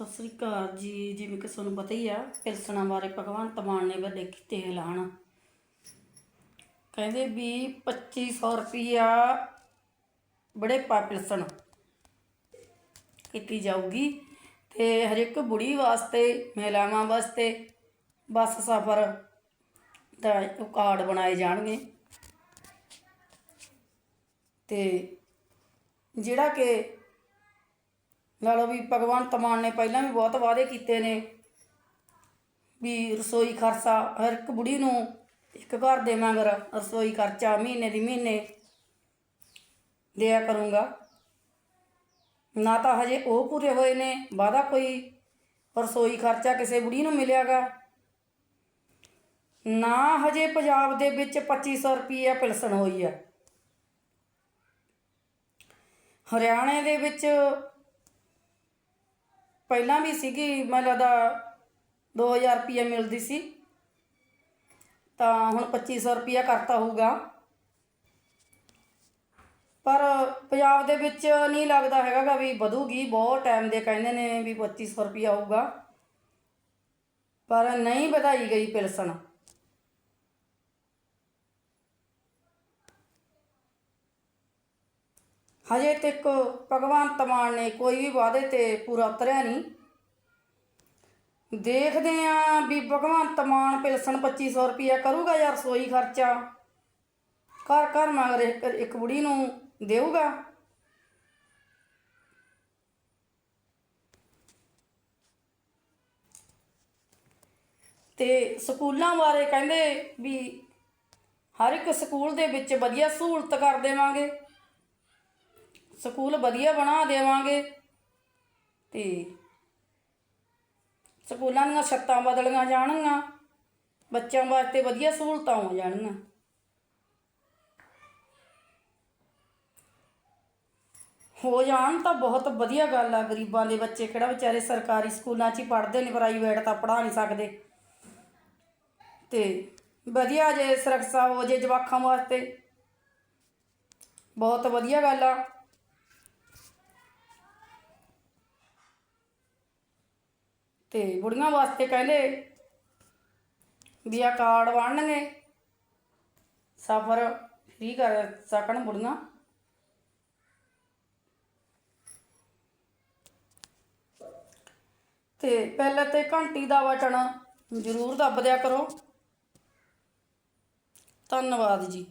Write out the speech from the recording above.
ਸਤਿ ਸ੍ਰੀ ਅਕਾਲ ਜੀ, ਜਿਵੇਂ ਕਿ ਤੁਹਾਨੂੰ ਪਤਾ ਹੀ ਆ ਪਿਲਸਣਾ ਬਾਰੇ ਭਗਵੰਤ ਮਾਨ ਨੇ ਵੱਡੇ ਕੀਤੇ ਐਲਾਨ। ਕਹਿੰਦੇ ਵੀ 2500 ਰੁਪਿਆ ਬੜੇ ਪਾ ਪਿਲਸਣ ਕੀਤੀ ਜਾਊਗੀ ਤੇ ਹਰ ਇੱਕ ਬੁੜੀ ਵਾਸਤੇ, ਮਹਿਲਾਵਾਂ ਵਾਸਤੇ ਬੱਸ ਸਫ਼ਰ ਦਾ ਕਾਰਡ ਬਣਾਏ ਜਾਣਗੇ। ਤੇ ਜਿਹੜਾ ਕਿ ਲਾ ਵੀ ਭਗਵੰਤ ਮਾਨ ਨੇ ਪਹਿਲਾਂ ਵੀ ਬਹੁਤ ਵਾਅਦੇ ਕੀਤੇ ਨੇ ਵੀ ਰਸੋਈ ਖਰਚਾ ਹਰ ਇੱਕ ਬੁੜੀ ਨੂੰ ਇੱਕ ਘਰ ਦੇ ਮਗਰ ਰਸੋਈ ਖਰਚਾ ਮਹੀਨੇ ਦੀ ਮਹੀਨੇ ਦਿਆ ਕਰੂੰਗਾ। ਨਾ ਤਾਂ ਹਜੇ ਉਹ ਪੂਰੇ ਹੋਏ ਨੇ, ਵਾਅਦਾ ਕੋਈ ਰਸੋਈ ਖਰਚਾ ਕਿਸੇ ਬੁੜੀ ਨੂੰ ਮਿਲਿਆਗਾ। ਨਾ ਹਜੇ ਪੰਜਾਬ ਦੇ ਵਿੱਚ 2500 ਰੁਪਏ ਪਿਲਸਣ ਹੋਈ ਆ। ਹਰਿਆਣੇ ਦੇ ਵਿੱਚ ਪਹਿਲਾਂ ਵੀ ਸੀਗੀ ਮੈਨੂੰ ਲੱਗਦਾ 2000 ਰੁਪਏ ਮਿਲਦੀ ਸੀ। ਤਾਂ ਹੁਣ 2500 ਰੁਪਏ ਕਰਤਾ ਹੋਊਗਾ। ਪਰ ਪੰਜਾਬ ਦੇ ਵਿੱਚ ਨਹੀਂ ਲੱਗਦਾ ਹੈਗਾ ਵੀ ਵਧੂਗੀ, ਬਹੁਤ ਟਾਈਮ ਦੇ ਕਹਿੰਦੇ ਨੇ ਵੀ 2500 ਰੁਪਏ ਆਊਗਾ ਪਰ ਨਹੀਂ ਵਧਾਈ ਗਈ ਪਿਲਸਣ। ਹਜੇ ਤੱਕ ਭਗਵੰਤ ਮਾਨ ਨੇ ਕੋਈ ਵੀ ਵਾਅਦੇ ਤੇ ਪੂਰਾ ਉਤਰਿਆ ਨਹੀਂ। ਦੇਖਦੇ ਆਂ ਵੀ ਭਗਵੰਤ ਮਾਨ ਪਿਲਸਣ 2500 ਰੁਪਇਆ ਕਰੂਗਾ ਯਾਰ ਰਸੋਈ ਖਰਚਾ? ਘਰ ਘਰ ਮਗਰ ਇੱਕ ਇੱਕ ਬੁੜੀ ਨੂੰ ਦੇਊਗਾ? ਤੇ ਸਕੂਲਾਂ ਬਾਰੇ ਕਹਿੰਦੇ ਵੀ ਹਰ ਇੱਕ ਸਕੂਲ ਦੇ ਵਿੱਚ ਵਧੀਆ ਸਹੂਲਤ ਕਰ ਦੇਵਾਂਗੇ। ਸਕੂਲ ਵਧੀਆ ਬਣਾ ਦੇਵਾਂਗੇ। ਤੇ ਸਕੂਲਾਂ ਦੀਆਂ ਛੱਤਾਂ ਬਦਲੀਆਂ ਜਾਣਗੀਆਂ। ਬੱਚਿਆਂ ਵਾਸਤੇ ਵਧੀਆ ਸਹੂਲਤਾਂ ਹੋ ਜਾਣਗੀਆਂ। ਹੋ ਜਾਣ ਤਾਂ ਬਹੁਤ ਵਧੀਆ ਗੱਲ ਆ ਗਰੀਬਾਂ ਦੇ ਬੱਚੇ, ਕਿਹੜਾ ਵਿਚਾਰੇ ਸਰਕਾਰੀ ਸਕੂਲਾਂ 'ਚ ਹੀ ਪੜ੍ਹਦੇ ਨੇ ਪ੍ਰਾਈਵੇਟ ਤਾਂ ਪੜ੍ਹਾ ਨਹੀਂ ਸਕਦੇ। ਤੇ ਵਧੀਆ ਜੇ ਸੁਰੱਖਿਆ ਹੋ ਜੇ ਜਵਾਕਾਂ ਵਾਸਤੇ। ਬਹੁਤ ਵਧੀਆ ਗੱਲ ਆ। ਤੇ ਬੁੜੀਆਂ ਵਾਸਤੇ ਕਹਿੰਦੇ ਵੀ ਆ ਕਾਰਡ ਬਣਨਗੇ ਸਫਰ ਫ੍ਰੀ ਕਰ ਸਕਣ ਬੁੜੀਆਂ। ਤੇ ਪਹਿਲਾਂ ਤੇ ਘੰਟੀ ਦਾ ਬਟਨ ਜ਼ਰੂਰ ਦੱਬ ਦਿਆ ਕਰੋ। ਧੰਨਵਾਦ ਜੀ।